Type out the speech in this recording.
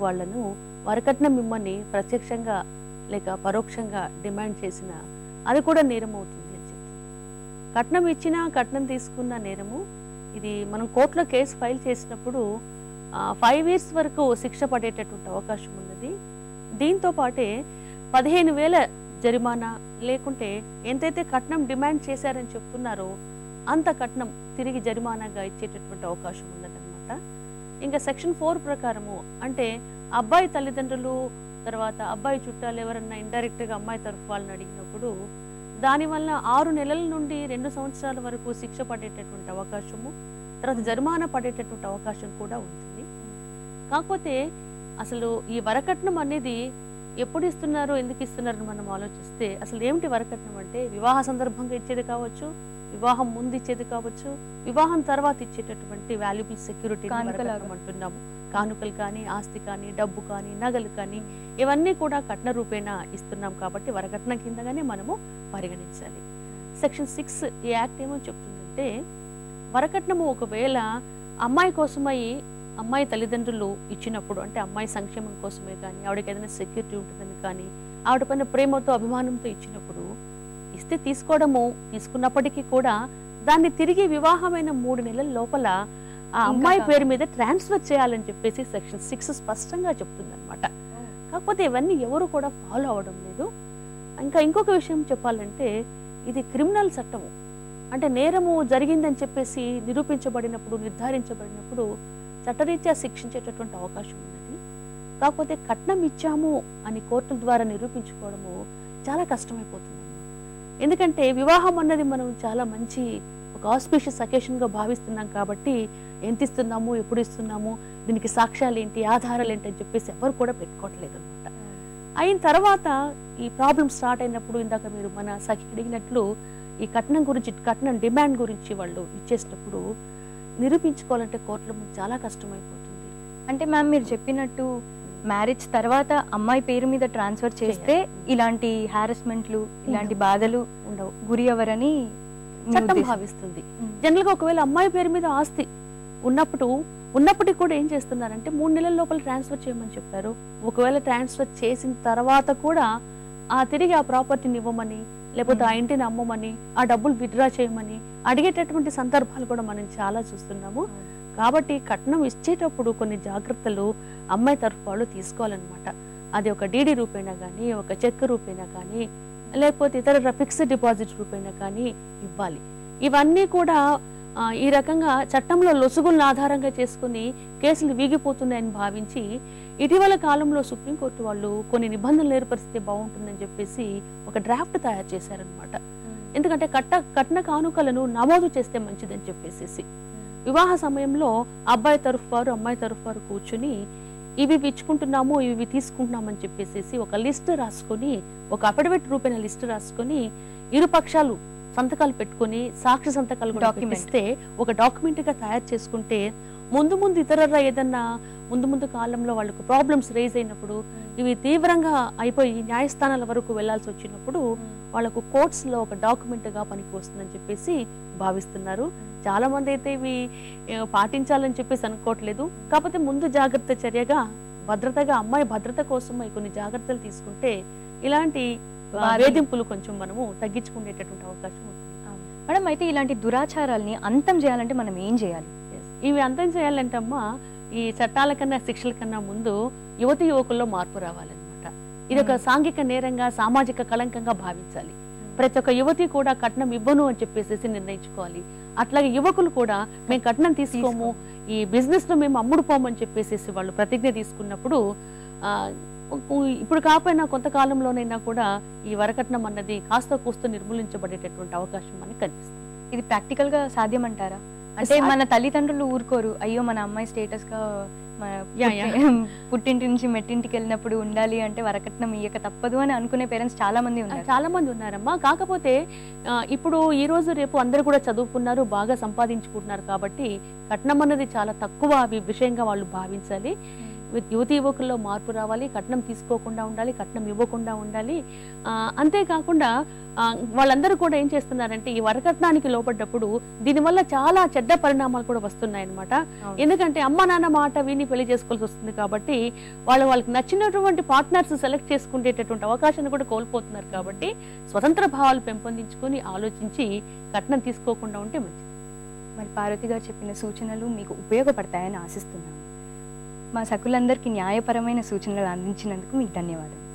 వాళ్ళను వరకట్నం మిమ్మల్ని ప్రత్యక్షంగా లేక పరోక్షంగా డిమాండ్ చేసిన అది కూడా నేరం అవుతుంది అని చెప్తుంది. కట్నం ఇచ్చినా కట్నం తీసుకున్న నేరము ఇది మనం కోర్టులో కేసు ఫైల్ చేసినప్పుడు ఫైవ్ ఇయర్స్ వరకు శిక్ష పడేటటువంటి అవకాశం ఉన్నది. దీంతో పాటే పదిహేను వేల జరిమానా లేకుంటే ఎంతైతే కట్నం డిమాండ్ చేశారని చెప్తున్నారో అంత కట్నం తిరిగి జరిమానాగా ఇచ్చేటటువంటి అవకాశం ఉన్నదన్నమాట. ఇంకా సెక్షన్ ఫోర్ ప్రకారము అంటే అబ్బాయి తల్లిదండ్రులు తర్వాత అబ్బాయి చుట్టాలు ఎవరన్నా ఇండైరెక్ట్గా అమ్మాయి తరఫు వాళ్ళని అడిగినప్పుడు దానివల్ల ఆరు నెలల నుండి రెండు సంవత్సరాల వరకు శిక్ష పడేటటువంటి అవకాశము తర్వాత జరిమానా పడేటటువంటి అవకాశం కూడా ఉంటుంది. కాకపోతే అసలు ఈ వరకట్నం అనేది ఎప్పుడు ఇస్తున్నారో ఎందుకు ఇస్తున్నారని మనం ఆలోచిస్తే అసలు ఏమిటి వరకట్నం అంటే వివాహ సందర్భంగా ఇచ్చేది కావచ్చు వివాహం ముందు ఇచ్చేది కావచ్చు వివాహం తర్వాత ఇచ్చేటటువంటి వాల్యుబుల్ సెక్యూరిటీ. అంటున్నాము కానుకలు కానీ ఆస్తి కానీ డబ్బు కానీ నగలు కానీ ఇవన్నీ కూడా కట్న రూపేణా ఇస్తున్నాం కాబట్టి వరకట్నం కిందగానే మనము పరిగణించాలి సెక్షన్ సిక్స్ ఈ యాక్ట్ ఏమో చెప్తుందంటే వరకట్నము ఒకవేళ అమ్మాయి కోసమై అమ్మాయి తల్లిదండ్రులు ఇచ్చినప్పుడు అంటే అమ్మాయి సంక్షేమం కోసమే కానీ ఆవిడకి ఏదైనా సెక్యూరిటీ ఉంటుందని కానీ ఆవిడ పైన ప్రేమతో అభిమానంతో ఇచ్చినప్పుడు ఇస్తే తీసుకోవడము తీసుకున్నప్పటికీ కూడా దాన్ని తిరిగి వివాహమైన మూడు నెలల లోపల ఆ అమ్మాయి. పేరు మీద ట్రాన్స్ఫర్ చేయాలని చెప్పేసి సెక్షన్ సిక్స్ స్పష్టంగా చెప్తుందన్నమాట. కాకపోతే ఇవన్నీ ఎవరు కూడా ఫాలో అవడం లేదు. ఇంకా ఇంకొక విషయం చెప్పాలంటే ఇది క్రిమినల్ చట్టము. అంటే నేరము జరిగిందని చెప్పేసి నిరూపించబడినప్పుడు నిర్ధారించబడినప్పుడు చట్టరీత్యా శిక్షించేటటువంటి అవకాశం ఉన్నది. కాకపోతే కట్నం ఇచ్చాము అని కోర్టుల ద్వారా నిరూపించుకోవడము చాలా కష్టమైపోతుంది. ఎందుకంటే వివాహం అన్నది మనం చాలా మంచి ఒక ఆస్పిషియస్ అకేషన్గా భావిస్తున్నాం కాబట్టి ఎంత ఇస్తున్నాము ఎప్పుడు ఇస్తున్నాము దీనికి సాక్ష్యాలు ఏంటి ఆధారాలు ఏంటి అని చెప్పేసి ఎవరు కూడా పెట్టుకోవట్లేదు అనమాట అయిన తర్వాత ఈ ప్రాబ్లం స్టార్ట్ అయినప్పుడు ఇందాక మీరు మన సఖి అడిగినట్లు ఈ కట్నం గురించి కట్నం డిమాండ్ గురించి వాళ్ళు ఇచ్చేసినప్పుడు నిరూపించుకోవాలంటే కోర్టులో చాలా కష్టమైపోతుంది. అంటే మ్యామ్ మీరు చెప్పినట్టు మ్యారేజ్ తర్వాత అమ్మాయి పేరు మీద ట్రాన్స్ఫర్ చేస్తే ఇలాంటి హారాస్మెంట్లు ఇలాంటి బాధలు ఉండవు. గురి అవ్వరని మీ చట్టం. భావిస్తుంది. ఉమ్. జనరల్గా ఒకవేళ అమ్మాయి పేరు మీద ఆస్తి ఉన్నప్పుడు ఉన్నప్పటికీ కూడా ఏం చేస్తున్నారంటే మూడు నెలల లోపల ట్రాన్స్ఫర్ చేయమని చెప్పారు. ఒకవేళ ట్రాన్స్ఫర్ చేసిన తర్వాత కూడా ఆ తిరిగి ఆ ప్రాపర్టీని ఇవ్వమని లేకపోతే ఆ ఇంటిని అమ్మమని ఆ డబ్బులు విత్డ్రా చేయమని అడిగేటటువంటి సందర్భాలు కూడా మనం చాలా చూస్తున్నాము. కాబట్టి కట్నం ఇచ్చేటప్పుడు కొన్ని జాగ్రత్తలు అమ్మాయి తరఫు వాళ్ళు తీసుకోవాలన్నమాట. అది ఒక డీడీ రూపేనా కానీ ఒక చెక్ రూపేనా కానీ లేకపోతే ఇతర ఫిక్స్డ్ డిపాజిట్ రూపేనా కానీ ఇవ్వాలి. ఇవన్నీ కూడా ఈ రకంగా చట్టంలో లొసుగులను ఆధారంగా చేసుకుని కేసులు వీగిపోతున్నాయని భావించి ఇటీవల కాలంలో సుప్రీంకోర్టు వాళ్ళు కొన్ని నిబంధనలు ఏర్పరిస్తే బాగుంటుందని చెప్పేసి ఒక డ్రాఫ్ట్ తయారు చేశారనమాట ఎందుకంటే కట్ట కట్న కానుకలను నమోదు చేస్తే మంచిదని చెప్పేసి వివాహ సమయంలో అబ్బాయి తరఫు వారు అమ్మాయి తరఫు వారు కూర్చుని ఇవి ఇచ్చుకుంటున్నాము ఇవి తీసుకుంటున్నామని చెప్పేసి ఒక లిస్ట్ రాసుకొని ఒక అఫిడవిట్ రూపేణ లిస్ట్ రాసుకొని ఇరు పక్షాలు సంతకాలు పెట్టుకొని సాక్షి సంతకాలు. పెట్టిస్తే ఒక డాక్యుమెంట్గా తయారు చేసుకుంటే ముందు ముందు ఇతరరా ఏదన్నా ముందు ముందు కాలంలో వాళ్ళకు ప్రాబ్లమ్స్ రేజ్ అయినప్పుడు ఇవి తీవ్రంగా అయిపోయి న్యాయస్థానాల వరకు వెళ్ళాల్సి వచ్చినప్పుడు వాళ్ళకు కోర్ట్స్లో ఒక డాక్యుమెంట్గా పనికి వస్తుందని చెప్పేసి భావిస్తున్నారు. చాలా మంది అయితే ఇవి పాటించాలని చెప్పేసి అనుకోవట్లేదు. కాకపోతే ముందు జాగ్రత్త చర్యగా భద్రతగా అమ్మాయి భద్రత కోసమై కొన్ని జాగ్రత్తలు తీసుకుంటే ఇలాంటి. వేధింపులు కొంచెం మనము తగ్గించుకునేటటువంటి అవకాశం ఉంటుంది. మేడం అయితే ఇలాంటి దురాచారాల్ని అంతం చేయాలంటే మనం ఏం చేయాలి? ఇవి అంతం చేయాలంటే అమ్మా ఈ చట్టాల కన్నా శిక్షల కన్నా ముందు యువతి యువకుల్లో మార్పు రావాలన్నమాట. ఇది ఒక సాంఘిక నేరంగా సామాజిక కళంకంగా భావించాలి. ప్రతి ఒక్క యువతి కూడా కట్నం ఇవ్వను అని చెప్పేసి నిర్ణయించుకోవాలి. అట్లాగే యువకులు కూడా మేము కట్నం తీసుకోము ఈ బిజినెస్లో మేము అమ్ముడు పోమని చెప్పేసి వాళ్ళు ప్రతిజ్ఞ తీసుకున్నప్పుడు ఇప్పుడు కాకపోయినా కొంతకాలంలోనైనా కూడా ఈ వరకట్నం అన్నది కాస్త కూస్త నిర్మూలించబడేటటువంటి అవకాశం మనకి కనిపిస్తుంది. ఇది ప్రాక్టికల్గా సాధ్యం. అంటారా అంటే మన తల్లిదండ్రులు ఊరుకోరు. అయ్యో మన అమ్మాయి స్టేటస్గా పుట్టింటి నుంచి మెట్టింటికి వెళ్ళినప్పుడు ఉండాలి అంటే వరకట్నం ఇయ్యక తప్పదు అని అనుకునే పేరెంట్స్ చాలా మంది ఉన్నారు. చాలా మంది ఉన్నారమ్మా. కాకపోతే ఇప్పుడు ఈ రోజు రేపు అందరూ కూడా చదువుకున్నారు బాగా సంపాదించుకుంటున్నారు కాబట్టి కట్నం అన్నది చాలా తక్కువ విషయంగా వాళ్ళు భావించాలి. యువతి యువకుల్లో మార్పు రావాలి కట్నం తీసుకోకుండా ఉండాలి కట్నం ఇవ్వకుండా ఉండాలి. అంతేకాకుండా వాళ్ళందరూ కూడా ఏం చేస్తున్నారంటే ఈ వరకట్నానికి లోపడ్డప్పుడు దీనివల్ల చాలా చెడ్డ పరిణామాలు కూడా వస్తున్నాయి అనమాట. ఎందుకంటే అమ్మ నాన్న మాట విని పెళ్ళి చేసుకోవాల్సి వస్తుంది కాబట్టి వాళ్ళు వాళ్ళకి నచ్చినటువంటి పార్ట్నర్స్ సెలెక్ట్ చేసుకునేటటువంటి అవకాశాన్ని కూడా కోల్పోతున్నారు కాబట్టి స్వతంత్ర భావాలు పెంపొందించుకొని ఆలోచించి కట్నం తీసుకోకుండా ఉంటే మంచిది. మరి పార్వతి గారు చెప్పిన సూచనలు మీకు ఉపయోగపడతాయని ఆశిస్తున్నాను. మా సకులందరికీ న్యాయపరమైన సూచనలు అందించినందుకు మీకు ధన్యవాదాలు.